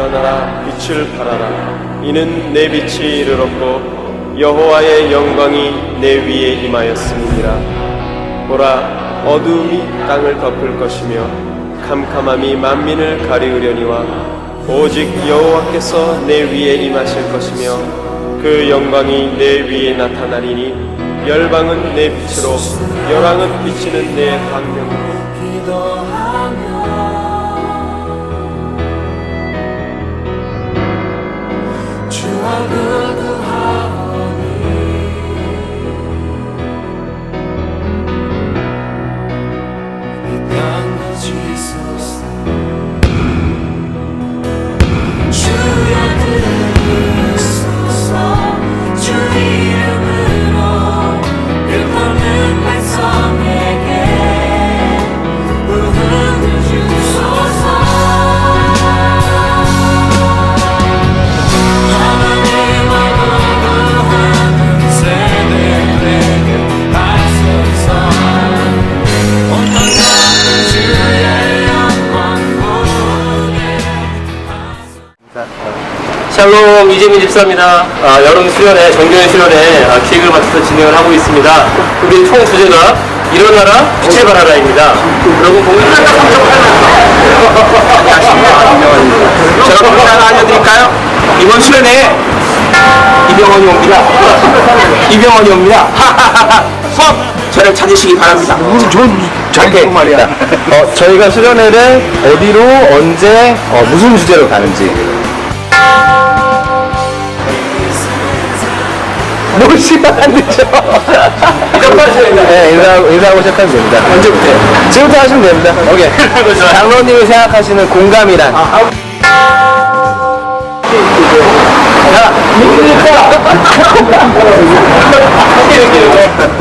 일어나라 빛을 발하라. 이는 내 빛이 이르렀고 여호와의 영광이 내 위에 임하였음이니라. 보라 어두움이 땅을 덮을 것이며 캄캄함이 만민을 가리우려니와 오직 여호와께서 내 위에 임하실 것이며 그 영광이 내 위에 나타나리니 열방은 내 빛으로 열왕은 비치는 내 광명으로 샬롬 이재민 집사입니다. 아, 여름 수련회, 정교회 수련회 아, 기획을 맡아서 진행을 하고 있습니다. 우리 총 주제가 일어나라 빛을 발하라입니다. 여러분 공연 제가 공연 하나 알려드릴까요? 이번 수련회 이병헌이 옵니다. 이병헌이 옵니다. 수업 저를 찾으시기 바랍니다. 잘게 말이야. 어, 저희가 수련회를 어디로 언제 어, 무슨 주제로 가는지. 뭐 시간 안 되죠? 네, 인사하고, 인사하고 시작하면 됩니다. 언제부터? 지금부터 하시면 됩니다. 오케이. 장로님이 생각하시는 공감이란? 야,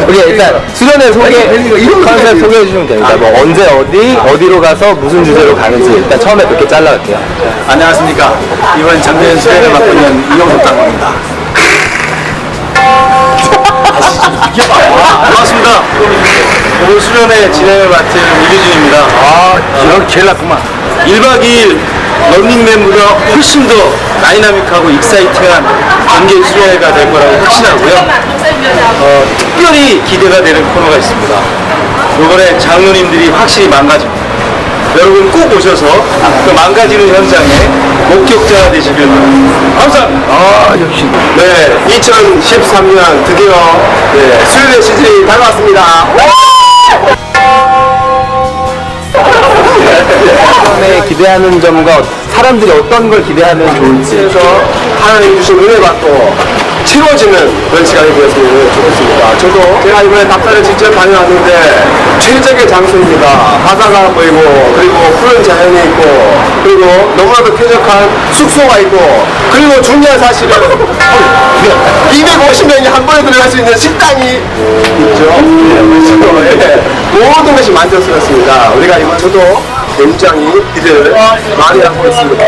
오케이, 일단 수련회 소개, 컨셉 소개해 주시면 됩니다. 뭐 언제 어디, 어디로 가서 무슨 주제로 가는지 일단 처음에 그렇게 잘라갈게요. 안녕하십니까. 이번 장면 수행을 맡고 있는 이용석. 반갑습니다. 수련회 진행을 맡은 이규준입니다. 아, 이런 제일 나쁘만. 1박 2일 런닝맨보다 훨씬 더 다이나믹하고 익사이팅한 전개 수련회가 될 거라고 확신하고요. 어, 특별히 기대가 되는 코너가 있습니다. 이번에 장로님들이 확실히 망가집니다. 여러분 꼭 오셔서 그 망가지는 현장에 목격자가 되시길 바랍니다. 감사합니다. 아, 역시. 네, 2013년 드디어 네, 수련회 시즌이 다가왔습니다. 수련회 기대하는 점과 사람들이 어떤 걸 기대하면 좋을지. 그래서 하나님 주신 은혜 받고 채워지는 그런 시간이 되었으면 좋겠습니다. 저도 제가 이번에 답사를 직접 다녀왔는데 최적의 장소입니다. 바다가 보이고 그리고 푸른 자연이 있고 그리고 너무나도 쾌적한 숙소가 있고 그리고 중요한 사실은 250명이 한 번에 들어갈 수 있는 식당이 있죠. 네, 그렇죠. 예. 모든 것이 만족스럽습니다. 우리가 이번 저도 굉장히 기대를 많이 하고 있습니다.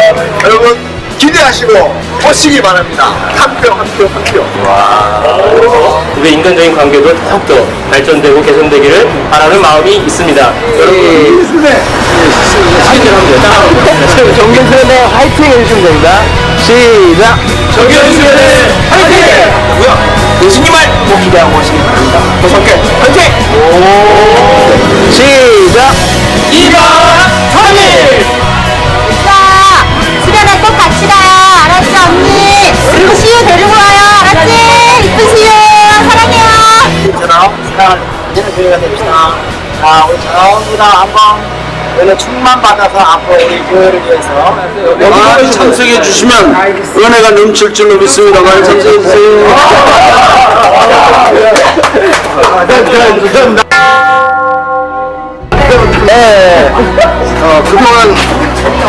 여러분 기대하시고 오시기 바랍니다. 한 표, 한 표, 한 표. 우리의 인간적인 관계도 더욱더 발전되고 개선되기를 바라는 마음이 있습니다. 여러분 하면 돼요. 정규 수련회 화이팅 해주시면 됩니다. 시작! 수련회 화이팅! 뭐야? 예수님을 꼭 기대하고 오시기 바랍니다. 다섯 개 화이팅! 시작! 2박 자, 우리 전부 다 한번 오늘 충만 받아서 앞으로 우리 교회를 위해서 많이 참석해 주시면 은혜가 넘칠 줄로 믿습니다. 많이 참석해 주세요. 네. 어, 그동안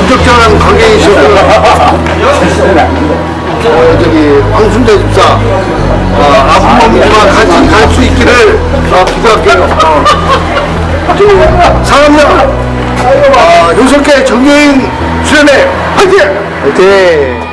부적절한 관계이셨고 어, 저기 황순대 집사 어, 아픈 몸과 같이 갈 수 있기를 어, 기도할게요. 어. 사랑합니다. 어, 요석회 정교인 수련회 화이팅! 화이팅!